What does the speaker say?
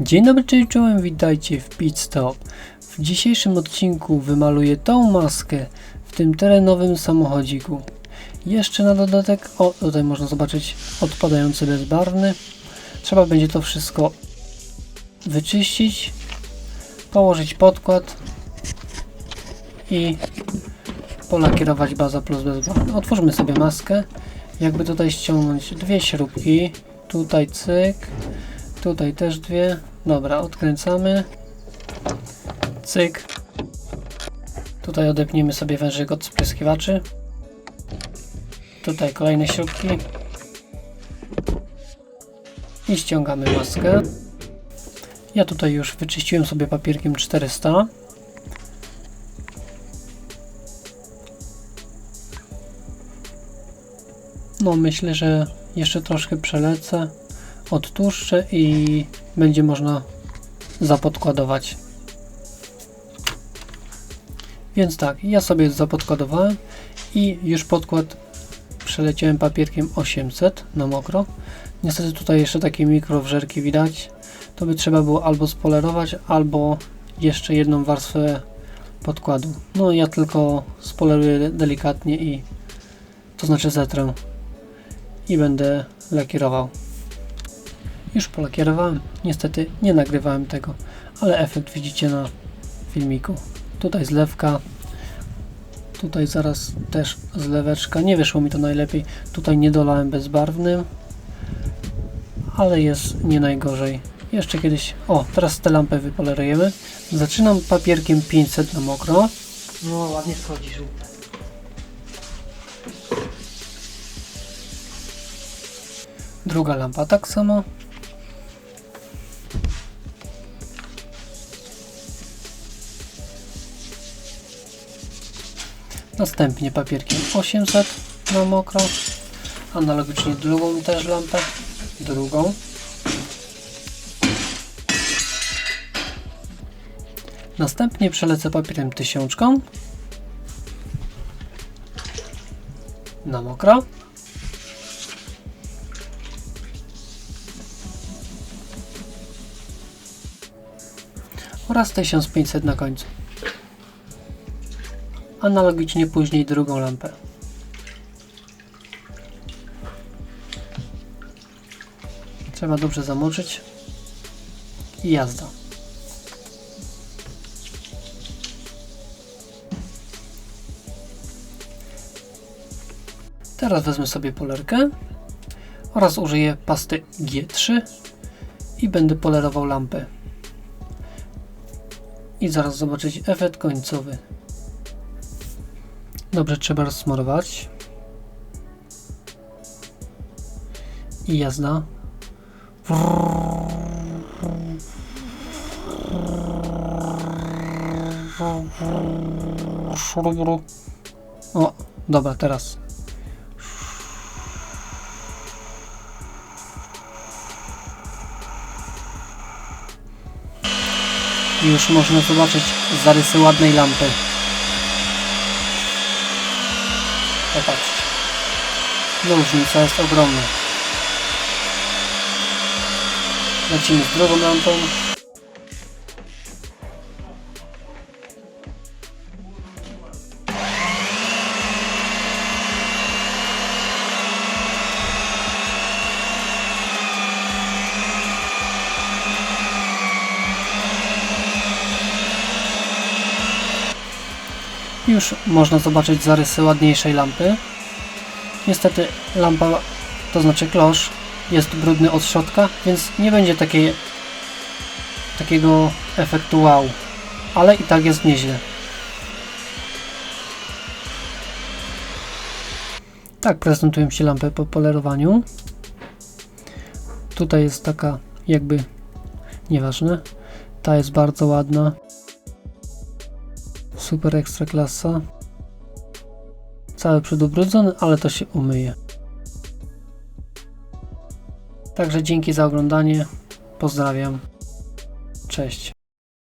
Dzień dobry, cześć czołem, witajcie w Pit Stop. W dzisiejszym odcinku wymaluję tą maskę w tym terenowym samochodziku. Jeszcze na dodatek, o tutaj można zobaczyć odpadający bezbarwny. Trzeba będzie to wszystko wyczyścić, położyć podkład i polakierować baza plus bezbarwny. Otwórzmy sobie maskę. Jakby tutaj ściągnąć dwie śrubki. Tutaj cyk. Tutaj też dwie. Dobra, odkręcamy. Cyk. Tutaj odepniemy sobie wężyk od spryskiwaczy. Tutaj kolejne śrubki. I ściągamy maskę. Ja tutaj już wyczyściłem sobie papierkiem 400. No myślę, że jeszcze troszkę przelecę odtłuszczę i będzie można zapodkładować. Więc tak, ja sobie zapodkładowałem i już podkład przeleciałem papierkiem 800 na mokro. Niestety tutaj jeszcze takie mikrowrzerki widać. To by trzeba było albo spolerować, albo jeszcze jedną warstwę podkładu. No ja tylko spoleruję delikatnie i to znaczy zetrę i będę lakierował. Już polakierowałem. Niestety nie nagrywałem tego, ale efekt widzicie na filmiku. Tutaj zlewka. Tutaj zaraz też zleweczka. Nie wyszło mi to najlepiej. Tutaj nie dolałem bezbarwnym, ale jest nie najgorzej. Jeszcze kiedyś. O, teraz tę lampę wypolerujemy. Zaczynam papierkiem 500 na mokro. No ładnie schodzi żółte. Druga lampa tak samo. Następnie papierkiem 800 na mokro. Analogicznie drugą też lampę. Drugą. Następnie przelecę papierem tysiączką. Na mokro. oraz 1500 na końcu. Analogicznie później drugą lampę. Trzeba dobrze zamoczyć i jazda. Teraz wezmę sobie polerkę oraz użyję pasty G3 i będę polerował lampę i zaraz zobaczyć efekt końcowy. Dobrze trzeba rozsmarować. I jazda. O, dobra, teraz. Już można zobaczyć zarysy ładnej lampy. Popatrzcie. Różnica jest ogromna. Lecimy z drugą lampą. Już można zobaczyć zarysy ładniejszej lampy. Niestety lampa, to znaczy klosz, jest brudny od środka, więc nie będzie takiej, takiego efektu wow. Ale i tak jest nieźle. Tak prezentują się lampy po polerowaniu. Tutaj jest taka jakby nieważne. Ta jest bardzo ładna. Super ekstra klasa. cały przód ubrudzony, ale to się umyje. Także dzięki za oglądanie. Pozdrawiam. Cześć.